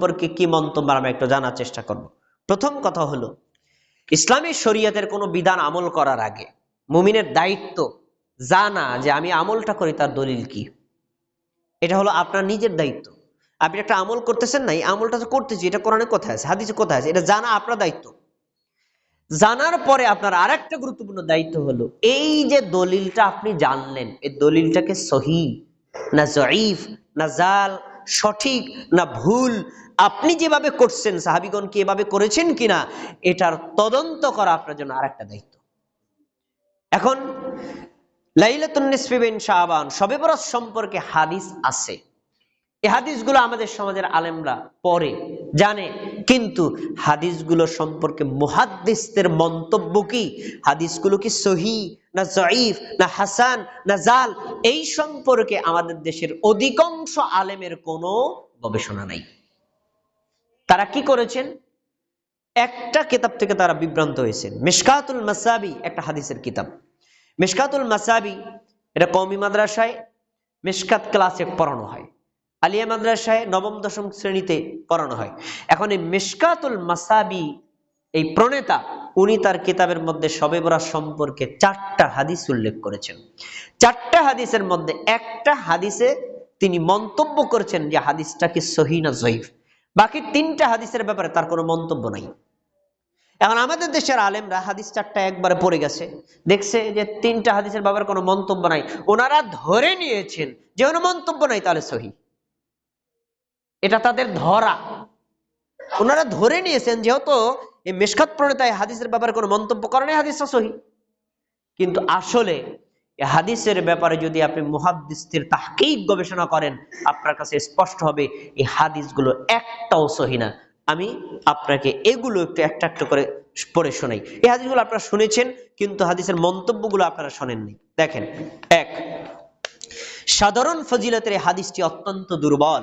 সম্পর্কে কি মন্তব্য আমরা একটু জানার চেষ্টা করব। প্রথম কথা হলো, ইসলামী শরীয়তের কোনো বিধান আমল করার আগে মুমিনের দায়িত্ব জানা যে আমি আমলটা করি তার দলিল কি। এটা হলো আপনার নিজের দায়িত্ব। আপনি একটা আমল করতেছেন না, এই আমলটা তো করতেছি, এটা কোরআনে কোথায় আছে, হাদিসে কোথায় আছে, এটা জানা আপনার দায়িত্ব। জানার পরে আপনার আরেকটা গুরুত্বপূর্ণ দায়িত্ব হলো, এই যে দলিলটা আপনি জানলেন, এই দলিলটাকে সহি না জয়ীফ না জাল সঠিক না ভুল? আপনি যেভাবে করছেন, সাহাবিগণ কি এভাবে করেছেন কিনা? এটার তদন্ত করা আপনার জন্য আর একটা দায়িত্ব। এখন লাইলাতুন্নিসফিবিন শাহবান সবে বরস সম্পর্কে হাদিস আছে। হাদিসগুলো আমাদের সমাজের আলেমরা পড়ে, জানে। কিন্তু হাদিসগুলো সম্পর্কে মুহাদ্দিসদের মন্তব্য কি? হাদিসগুলো কি সহি না জয়ীফ না হাসান না জাল? এই সম্পর্কে আমাদের দেশের অধিকাংশ আলেমের কোনো গবেষণা নাই। তারা কি করেছেন? একটা কিতাব থেকে তারা বিভ্রান্ত হয়েছেন। মিশকাতুল মাসাবি একটা হাদিসের কিতাব। মিশকাতুল মাসাবি, এটা কওমি মাদ্রাসায় মিশকাত ক্লাসে পড়ানো হয়। আলিয়া মাদ্রাসায় নবম, দশম শ্রেণীতে পড়ানো হয়। এখন এই মিশকাতুল মাসাবি, এই প্রণেতা, উনি তার কিতাবের মধ্যে সবে বরাত সম্পর্কে চারটা হাদিস উল্লেখ করেছেন। চারটা হাদিসের মধ্যে একটা হাদিসে তিনি মন্তব্য করেছেন যে হাদিসটা কি সহি না জয়ীফ। বাকি তিনটা হাদিসের ব্যাপারে তার কোনো মন্তব্য নাই। এখন আমাদের দেশের আলেমরা হাদিস চারটা একবারে পড়ে গেছে। দেখছে যে তিনটা হাদিসের ব্যাপারে কোনো মন্তব্য নাই। ওনারা ধরে নিয়েছেন যে কোনো মন্তব্য নাই তাহলে সহি। এটা তাদের ধরা। ওনারা ধরে নিয়েছেন যেহেতু এই মেশকাত প্রণেতায় হাদিসের ব্যাপারে কোনো মন্তব্য করেন হাদিসটা সহি। কিন্তু আসলে হাদিসের ব্যাপারে যদি আপনি মুহাদ্দিসদের তাহকেই গবেষণা করেন, আপনার কাছে স্পষ্ট হবে এই হাদিসগুলো একটাও সহি না। আমি আপনাকে এগুলো একটু একটা একটা করে পড়ে শোনাই। এই হাদিসগুলো আপনারা শুনেছেন, কিন্তু হাদিসের মন্তব্যগুলো আপনারা শোনেননি। দেখেন, এক, সাধারণ ফজিলতের হাদিসটি অত্যন্ত দুর্বল।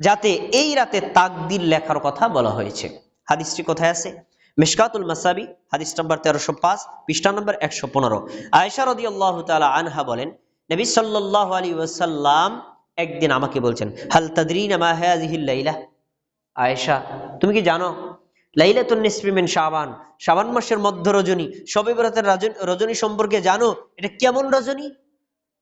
যাতে এই রাতে তাকদির লেখার কথা বলা হয়েছে। হাদিসটি কোথায় আছে? মিশকাতুল মাসাবি, হাদিস নম্বর তেরোশো পাঁচ, পৃষ্ঠা নম্বর একশো পনেরো। আয়সা রদি আল্লাহ আনহা বলেন, নবী সাল্লাহ আলী ওয়াসাল্লাম একদিন আমাকে বলছেন, হাল তাদরিন লাইলা? আয়েশা, তুমি কি জানো, লাইলাতুন নিসফিমিন শাবান। শাবান মাসের মধ্য রজনী, সবে বরাতের রজনী সম্পর্কে জানো, এটা কেমন রজনী?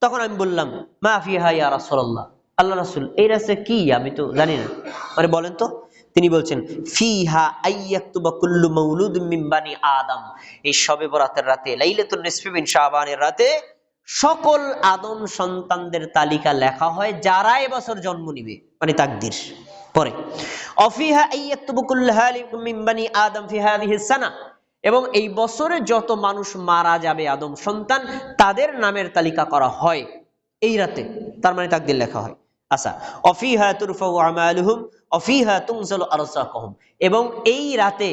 তখন আমি বললাম, মা ফিহা ইয়া রাসূলুল্লাহ। আল্লাহ রাসূল, এই রাস্তা কি? আমি তো জানি না। মানে বলেন তো, তিনি বলছেন, ফিহা কুল্লু মাউলুদ মিন বানি আদম। এই সবে বরাতের রাতে রাতে সকল আদম সন্তানদের তালিকা লেখা হয়, যারা এবছর জন্ম নিবে মানে তাকদির। পরে, অফিহা আইয়াকতুবু কুল্লু হালিকুম মিন বানি আদম ফি হাদিহি এবং এই বছরে যত মানুষ মারা যাবে আদম সন্তান, তাদের নামের তালিকা করা হয়, এই রাতে। তার মানে তাকদির লেখা হয়। আচ্ছা অফিহা তুরফাউ আমালুহুম, অফিহা তুনজালু আরসাকুহুম। এবং এই রাতে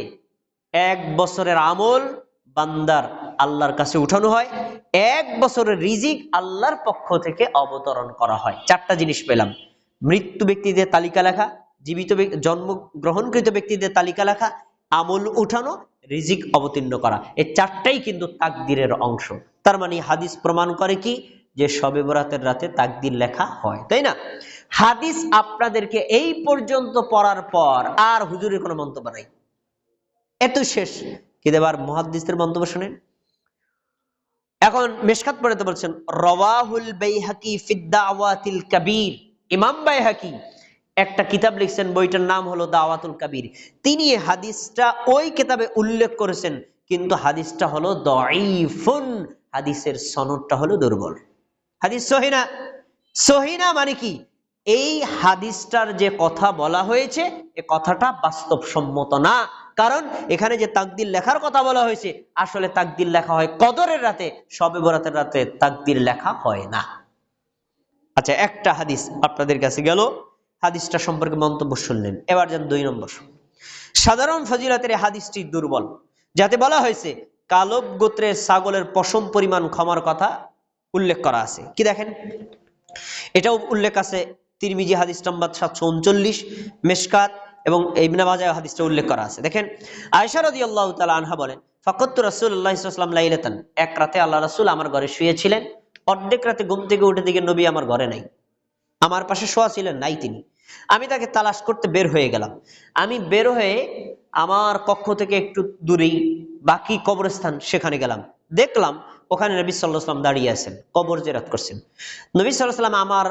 এক বছরের আমল বান্দার আল্লাহর কাছে উঠানো হয়, এক বছরের রিজিক আল্লাহর পক্ষ থেকে অবতরণ করা হয়। চারটা জিনিস পেলাম। মৃত্যু ব্যক্তিদের তালিকা লেখা, জীবিত জন্ম গ্রহণকৃত ব্যক্তিদের তালিকা লেখা, আমল উঠানো, রিজিক অবতীর্ণ করা। এই চারটাই কিন্তু তাকদিরের অংশ। তার মানে হাদিস প্রমাণ করে কি? যে শবে বরাতের রাতে তাকদির লেখা হয়, তাই না? হাদিস আপনাদেরকে এই পর্যন্ত পড়ার পর আর হুজুরের কোনো মন্তব্য নাই। এত শেষ। কিন্তু এবার মহাদ্দিসের মন্তব্য শুনেন? এখন মেশকাত পড়াতে বলছেন, রওয়াহুল বাইহাকি ফিদ্দাওয়াতিল কাবীর। ইমাম বাইহাকি একটা কিতাব লিখছেন, বইটার নাম হলো দাওয়াতুল কাবীর। তিনি হাদিসটা ওই কিতাবে উল্লেখ করেছেন, কিন্তু হাদিসটা হলো দঈফুন। হাদিসের সনদটা হলো দুর্বল। হাদিস সহিনা সহিনা মানে কি? এই হাদিসটার যে কথা বলা হয়েছে, এ কথাটা বাস্তবসম্মত না। কারণ এখানে যে তাকদির লেখার কথা বলা হয়েছে, আসলে তাকদির লেখা হয় কদরের রাতে, সবে বরাতের রাতে তাকদির লেখা হয় না। আচ্ছা একটা হাদিস আপনাদের কাছে গেল। হাদিসটা সম্পর্কে মন্তব্য শুনলেন। এবার যান দুই নম্বর সাধারণ ফজিলাতের হাদিসটি দুর্বল। যাতে বলা হয়েছে, কালব গোত্রের ছাগলের পশম পরিমাণ ক্ষমার কথা উল্লেখ করা আছে। কি দেখেন? এটাও উল্লেখ আছে তিরমিজি হাদিস নম্বর সাতশো উনচল্লিশ, মেশকাত এবং ইবনে মাজাহ হাদিসটা উল্লেখ করা আছে। দেখেন আয়সা রাদিয়াল্লাহু তাআলা আনহা বলেন সাল্লাল্লাহু আলাইহি ওয়াসাল্লাম লাইলাতান। এক রাতে আল্লাহ রাসূল আমার ঘরে শুয়েছিলেন। অর্ধেক রাতে ঘুম থেকে উঠে দিকে নবী আমার ঘরে নাই। আমার পাশে শোয়া ছিলেন, নাই তিনি। আমি তাকে তালাশ করতে বের হয়ে গেলাম। আমি বের হয়ে আমার কক্ষ থেকে একটু দূরেই বাকি কবরস্থান সেখানে গেলাম। দেখলাম ওখানে নবী সাল্লাহ সাল্লাম দাঁড়িয়ে আছেন, কবর জেরাত করছেন। নবী সাল্লাহ সাল্লাম আমার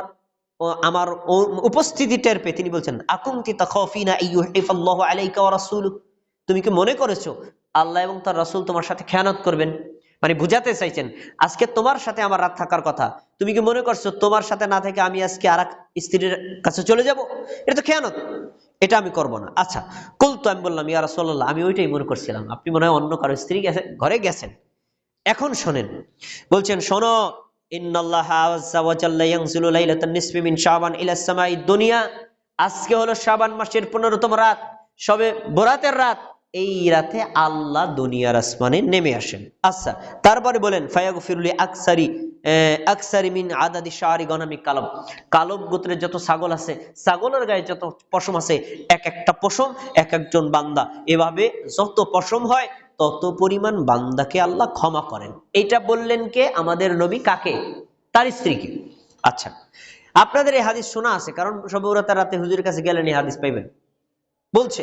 আমার উপস্থিতি টের পেয়ে তিনি বলছেন আকুমতি তাখাফিনা আইয়ুহিফাল্লাহু আলাইকা ওয়া রাসূলুহু তুমি কি মনে করেছ, আল্লাহ এবং তার রাসূল তোমার সাথে খেয়ানত করবেন? মানে বুঝাতে চাইছেন, আজকে তোমার সাথে আমার রাত থাকার কথা, তুমি কি মনে করছ তোমার সাথে না থেকে আমি আজকে আর স্ত্রীর কাছে চলে যাব? এটা তো খেয়ানত, এটা আমি করব না। আচ্ছা কুল তো আমি বললাম, ইয়া রাসূলুল্লাহ, আমি ওইটাই মনে করছিলাম, আপনি মনে হয় অন্য কারও স্ত্রী গেছে, ঘরে গেছেন। এখন শোনেন। বলছেন, শোনো দুনিয়া। আজকে হলো শাবান মাসের 15তম রাত। সবে বরাতের রাত। এই রাতে আল্লাহ দুনিয়ার আসমানে নেমে আসেন। আচ্ছা তারপরে বলেন ফায়াগফিরুলি আকসারি আকসারি মিন আদাদি শাহরি গনামি কালব। কালব গোত্রের যত ছাগল আছে, ছাগলের গায়ে যত পশম আছে, এক একটা পশম, এক একজন বান্দা। এভাবে যত পশম হয় তত পরিমাণ বান্দাকে আল্লাহ ক্ষমা করেন। এটা বললেন কে? আমাদের নবী কাকে? তার স্ত্রীকে। আচ্ছা আপনাদের এই হাদিস শোনা আছে, কারণ সবরাতার রাতে হুজুরের কাছে গেলেন, এই হাদিস পাইবেন। বলছে,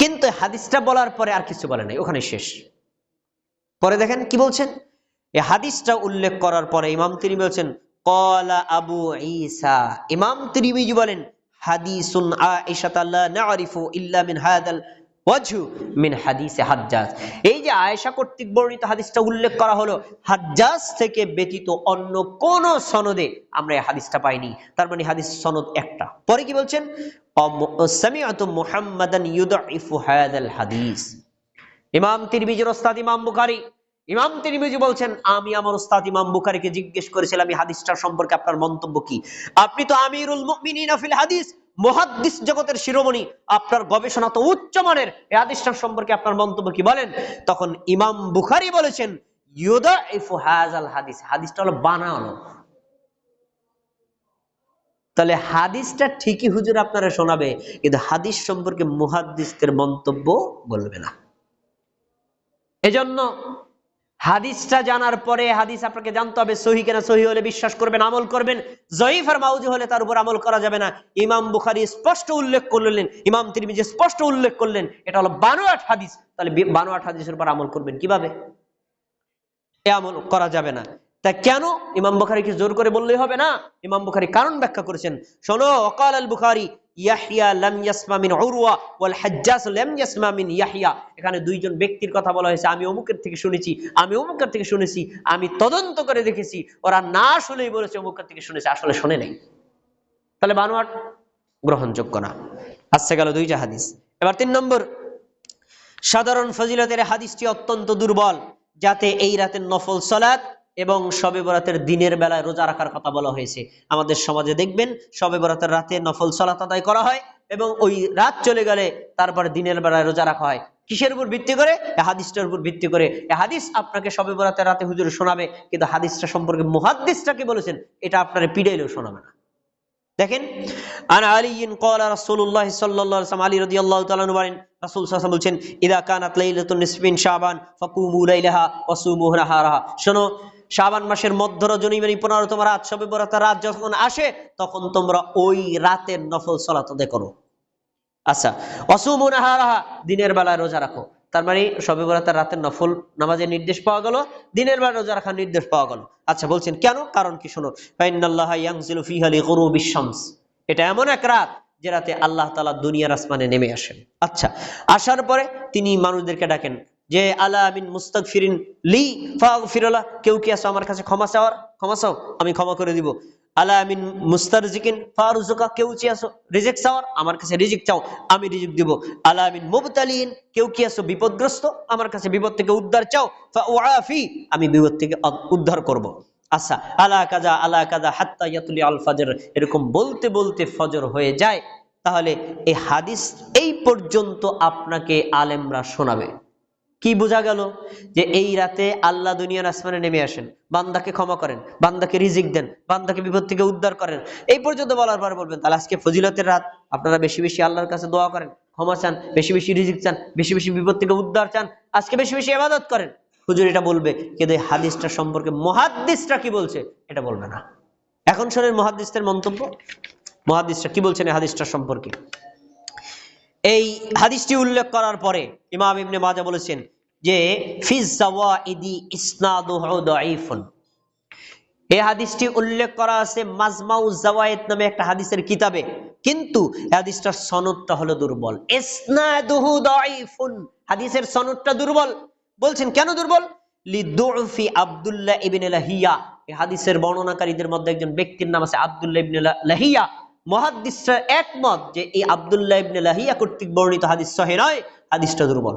কিন্তু হাদিসটা বলার পরে আর কিছু বলে নাই ওখানে শেষ। পরে দেখেন কি বলছেন? এই হাদিসটা উল্লেখ করার পরে ইমাম তিনি বলছেন কলা আবু ঈসা। ইমাম তিরিমিজি বলেন, হাদিসুন আয়েশা লা নারিফু ইল্লা মিন হাদাল ওয়াজহু মিন হাদিসে হাজ্জাজ। এই যে আয়েশা কর্তৃক বর্ণিত হাদিসটা উল্লেখ করা হলো, হাজ্জাজ থেকে ব্যতীত অন্য কোন সনদে আমরা এই হাদিসটা পাইনি। তার মানে হাদিস সনদ একটা। পরে কি বলছেন? সামিআতু মুহাম্মাদান ইউদাইফু হাদিস। ইমাম তিরমিজির ওস্তাদ ইমাম বুখারী, ইমাম তিরমিজি বলছেন, আমি আমার ওস্তাদ ইমাম বুখারীকে জিজ্ঞেস করেছিলাম, এই হাদিসটার সম্পর্কে আপনার মন্তব্য কি? আপনি তো আমিরুল মুমিনিন ফিল হাদিস। মুহাদ্দিস জগতের শিরোমণি, আপনার গবেষণা তো উচ্চমানের এই হাদিসটার সম্পর্কে আপনার মন্তব্য কি বলেন? তখন ইমাম বুখারী বলেছেন হাদিসটা বানানো। তাহলে হাদিসটা ঠিকই হুজুর আপনারা শোনাবে, কিন্তু হাদিস সম্পর্কে মুহাদ্দিসদের মন্তব্য বলবে না। এজন্য হাদিসটা জানার পরে হাদিস আপনাকে জানতে হবে, সহি কেনা সহি হলে বিশ্বাস করবেন, আমল করবেন। জয়ীফ আর মাউজি হলে তার উপর আমল করা যাবে না। ইমাম বুখারি স্পষ্ট উল্লেখ করলেন, ইমাম তিরমিজি স্পষ্ট উল্লেখ করলেন, এটা হলো বানোয়াট হাদিস। তাহলে বানোয়াট হাদিসের উপর আমল করবেন কীভাবে? এ আমল করা যাবে না। তা কেন? ইমাম বুখারীকে জোর করে বললেই হবে না। ইমাম বুখারি কারণ ব্যাখ্যা করেছেন। শোনো ওয়াকাল আল বুখারী ইয়াহইয়া লাম ইয়াসমা মিন উরওয়া ওয়াল হাজ্জাজ লাম ইয়াসমা মিন ইয়াহইয়া। এখানে দুইজন ব্যক্তির কথা বলা হয়েছে, আমি অমুকের থেকে শুনেছি, আমি অমুকের থেকে শুনেছি, আমি তদন্ত করে দেখেছি, ওরা না শুনেই বলেছে অমুকের থেকে শুনেছে, আসলে শুনে নাই। তাহলে বানোয়াট গ্রহণযোগ্য না। আসছে গেল দুইটা হাদিস। এবার তিন নম্বর, সাধারণ ফজিলতের হাদিসটি অত্যন্ত দুর্বল, যাতে এই রাতের নফল সলাৎ এবং শবে বরাতের দিনের বেলায় রোজা রাখার কথা বলা হয়েছে। আমাদের সমাজে দেখবেন শবে বরাতের রাতে নফল সলাৎ আদায় করা হয় এবং ওই রাত চলে গেলে তারপর দিনের বেলায় রোজা রাখা হয়। কিসের উপর ভিত্তি করে? হাদিসটার উপর ভিত্তি করে। হাদিস আপনাকে শবে বরাতের রাতে হুজুর শোনাবে, কিন্তু হাদিসটা সম্পর্কে মুহাদ্দিসটা কি বলেছেন, এটা আপনার পিড়াইলেও শোনাবে না। দেখেন, আন আলিয়িন ক্বালা রাসূলুল্লাহ সাল্লাল্লাহু আলী বলেন বলছেন, ইদা কানাত লাইলাতুন নিসফিন শাবান, ফাকুমু লাইলাহা ওয়া সুমু নাহারাহা। শোনো শাবান মাসের মধ্য রজনী মানে 15তম রাত সবে বরাতের রাত যখন আসে, তখন তোমরা ওই রাতের নফল সালাত আদায় করো। আচ্ছা অসুমু নাহারাহা, দিনের বেলায় রোজা রাখো। তার মানে সবে বরাতের রাতের নফল নামাজের নির্দেশ পাওয়া গেল, দিনের বেলা রোজা রাখার নির্দেশ পাওয়া গেল। আচ্ছা বলছেন কেন? কারণ কি শোনো শামস। এটা এমন এক রাত যে রাতে আল্লাহ তাআলা দুনিয়ার আসমানে নেমে আসেন। আচ্ছা আসার পরে তিনি মানুষদেরকে ডাকেন যে, আলা আমিন মুস্তাক ফিরিন লি ফাগফিরলা কেউ কি আছো আমার কাছে ক্ষমা চাওয়ার? ক্ষমা চাও, আমি ক্ষমা করে দিব। আলা আমিন মুস্তারজিকিন ফারুজুকা? কেউ কি আছো? রিজেক্ট চাওয়ার? আমার কাছে রিজিক চাও, আমি রিজিক দিব। আলা আমিন মুবতালিন? কেউ কি আছো? বিপদগ্রস্ত? আমার কাছে বিপদ থেকে উদ্ধার চাও। ফাউআফি? আমি বিপদ থেকে উদ্ধার করব। আচ্ছা আলা কাজা আলা কাজা হাত্তা ইয়াতুলি আল ফাজর? এরকম বলতে বলতে ফজর হয়ে যায়। তাহলে এই হাদিস এই পর্যন্ত আপনাকে আলেমরা শোনাবে। কি বোঝা গেল? যে এই রাতে আল্লাহ দুনিয়ার আসমানে নেমে আসেন, বান্দাকে ক্ষমা করেন, বান্দাকে রিজিক দেন, বান্দাকে বিপদ থেকে উদ্ধার করেন। এই পর্যন্ত বলার পরে বলবেন, তাহলে আজকে ফজিলতের রাত, আপনারা বেশি বেশি আল্লাহর কাছে দোয়া করেন, ক্ষমা চান, বেশি বেশি রিজিক চান, বেশি বেশি বিপদ থেকে উদ্ধার চান, আজকে বেশি বেশি ইবাদত করেন। হুজুর এটা বলবে কিন্তু এই হাদিসটা সম্পর্কে, মহাদ্দিসটা কি বলছে? এটা বলবে না। এখন শোনেন মহাদ্দিসদের মন্তব্য। মহাদিসরা কি বলছেন এই হাদিসটা সম্পর্কে? এই হাদিসটি উল্লেখ করার পরে ইমাম ইবনে মাজা বলেছেন যে এই হাদিসটি উল্লেখ করা আছে মাজমাউ জাওয়ায়েদ নামে একটা হাদিসের কিতাবে। কিন্তু হাদিসটার সনদটা হলো দুর্বল। ইসনাদুহু দাঈফুন। হাদিসের সনদটা দুর্বল। বলছেন, কেন দুর্বল? লিদুফি আব্দুল্লাহ ইবনে লাহিয়া। এই হাদিসের বর্ণনাকারীদের মধ্যে একজন ব্যক্তির নাম আছে আব্দুল্লাহ ইবনে লাহিয়া। মহাদিসরা একমত যে এই আব্দুল্লাহ ইবনে লাহিয়া কর্তৃক বর্ণিত হাদিস সহি নয়, হাদিসটা দুর্বল।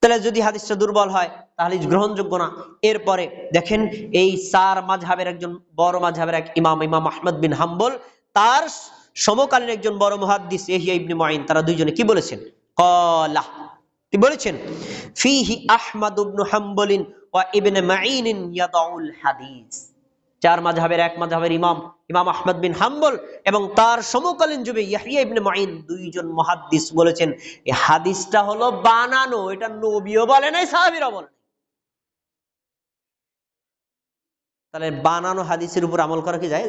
তাহলে যদি হাদিসটা দুর্বল হয়, তাহলে গ্রহণযোগ্য না। এরপরে দেখেন, এই চার মাঝহাবের একজন বড় মাঝহাবের এক ইমাম ইমাম আহমদ বিন হাম্বল, তার সমকালীন একজন বড় মুহাদ্দিস ইহিয়া ইবনে মাইন তারা দুইজনে কি বলেছেন? কলা কি বলেছেন? ফিহি আহমদ ইবনে হাম্বলিন ওয়া ইবনে মাঈন ইয়াদাউল হাদিস। চার মাযহাবের এক মাযহাবের ইমাম ইমাম আহমদ বিন হাম্বল এবং তার সমকালীন যুগে ইয়াহিয়া ইবনে মাঈন দুইজন মুহাদ্দিস বলেছেন এই হাদিসটা হলো বানানো, এটা নবীও বলে নাই সাহাবীরা বলে তাহলে বানানো হাদিসের উপর আমল করা কি যায়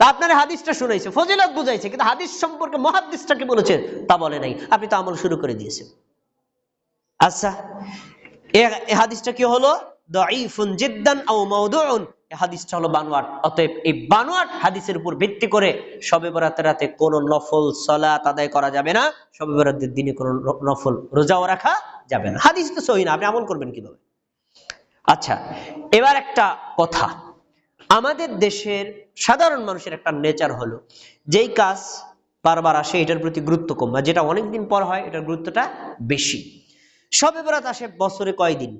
তা আপনার হাদিসটা শুনাইছে ফজিলত বুঝাইছে, কিন্তু হাদিস সম্পর্কে মহাদিসটাকে বলেছে তা বলে নাই। আপনি তো আমল শুরু করে দিয়েছেন। আচ্ছা এ হাদিসটা কি হলো? দাঈফুন জিদ্দান আও মাওদুউন। এই হাদিসটা হলো বানোয়াট। অতএব এই বানোয়াট হাদিসের উপর ভিত্তি করে শবে বরাতের রাতে কোন নফল সালাত আদায় করা যাবে না শবে বরাতের দিনে নফল রোজাও রাখা যাবে না। হাদিস তো সহি না, আপনি আমল করবেন কীভাবে? আচ্ছা এবার একটা কথা। আমাদের দেশের সাধারণ মানুষের একটা নেচার হলো, যেই কাজ বারবার আসে এটার প্রতি গুরুত্ব কম যেটা অনেকদিন পর হয় এটার গুরুত্বটা বেশি। সবে বরাত আসে বছরে কয়দিন?